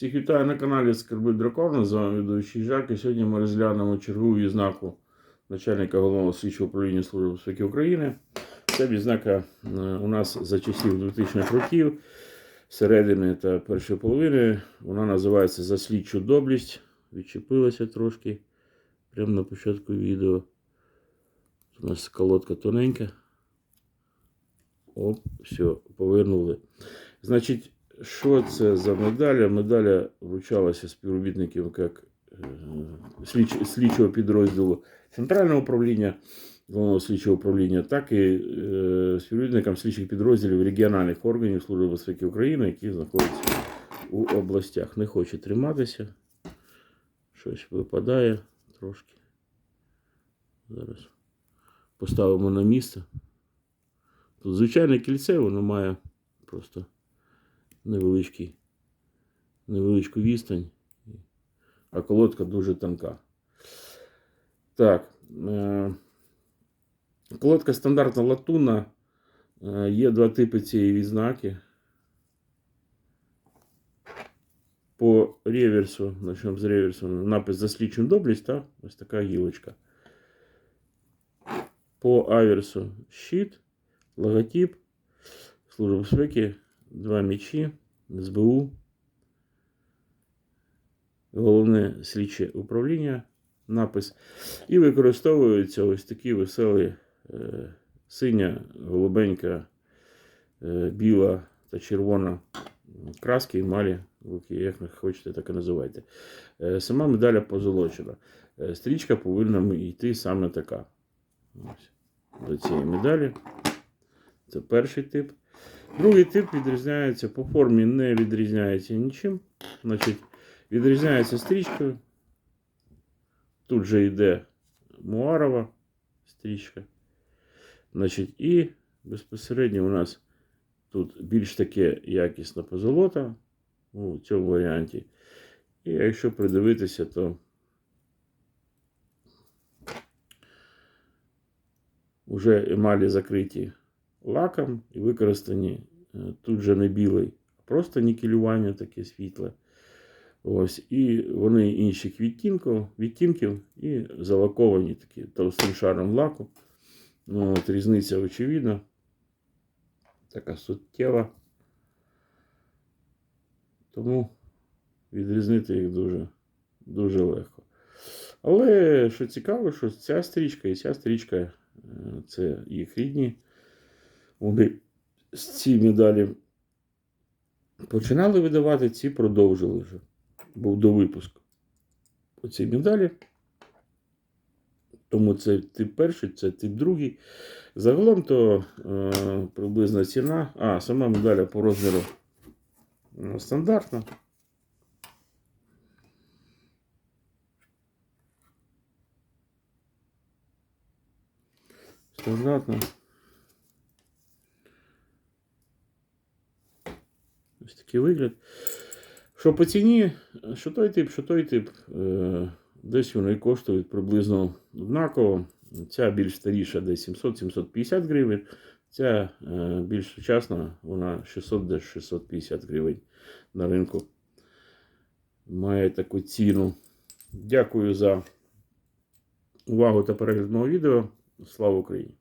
Всіх вітаю на каналі Скарби Дракона. З вами ведучий Жак. І сьогодні ми розглянемо чергову відзнаку начальника головного слідчого управління Служби безпеки України. Ця відзнака е, у нас за часів 2000-х років, середини та першої половини. Вона називається За слідчу доблість. Відчепилася трошки прямо на початку відео. У нас колодка тоненька. Оп, все, повернули. Значить, що це за медаля? Медаля вручалася співробітникам як е, слідчого підрозділу Центрального управління, головного слідчого управління, так і е, співробітникам слідчих підрозділів регіональних органів Служби безпеки України, які знаходяться у областях. Не хоче триматися. Щось випадає трошки. Зараз поставимо на місце. Тут звичайне кільце, воно має просто невеличкий, невеличку відстань, а колодка дуже тонка. Так. Е- колодка стандартна латунна. Е- є два типи цієї відзнаки. По реверсу, почнемо з реверсу, напис за доблість, та? ось така гілочка. По аверсу щит, логотип, Служба безпеки, два м'ячі, СБУ, головне слідче управління, напис. І використовуються ось такі веселі е, синя, голубенька, е, біла та червона краски, емалі, руки, як хочете, так і називайте. Е, сама медаля позолочена. Е, стрічка повинна йти саме така. Ось, до цієї медалі. Це перший тип. Другий тип відрізняється по формі, не відрізняється нічим. Значить, відрізняється стрічкою. Тут же йде муарова стрічка. Значить, і безпосередньо у нас тут більш таке якісна позолота у цьому варіанті. І якщо придивитися, то вже емалі закриті лаком і використані е, тут же не білий, а просто нікелювання таке світле. Ось, І вони інших відтінків, відтінків і залаковані такі товстим шаром лаку. Ну, от, Різниця очевидна. Така суттєва. Тому відрізнити їх дуже, дуже легко. Але що цікаво, що ця стрічка і ця стрічка е, це їх рідні. Вони ці медалі починали видавати, ці продовжили вже. Був до випуску. Оці медалі. Тому це тип перший, це тип другий. Загалом то е, приблизна ціна. А, сама медаля по розміру е, стандартна. Стандартна. Ось такий вигляд. Що по ціні, що той тип, що той тип, е, десь вони коштують приблизно однаково. Ця більш старіша, десь 700-750 гривень. Ця е, більш сучасна, вона 600 десь 650 гривень на ринку. Має таку ціну. Дякую за увагу та перегляд мого відео. Слава Україні!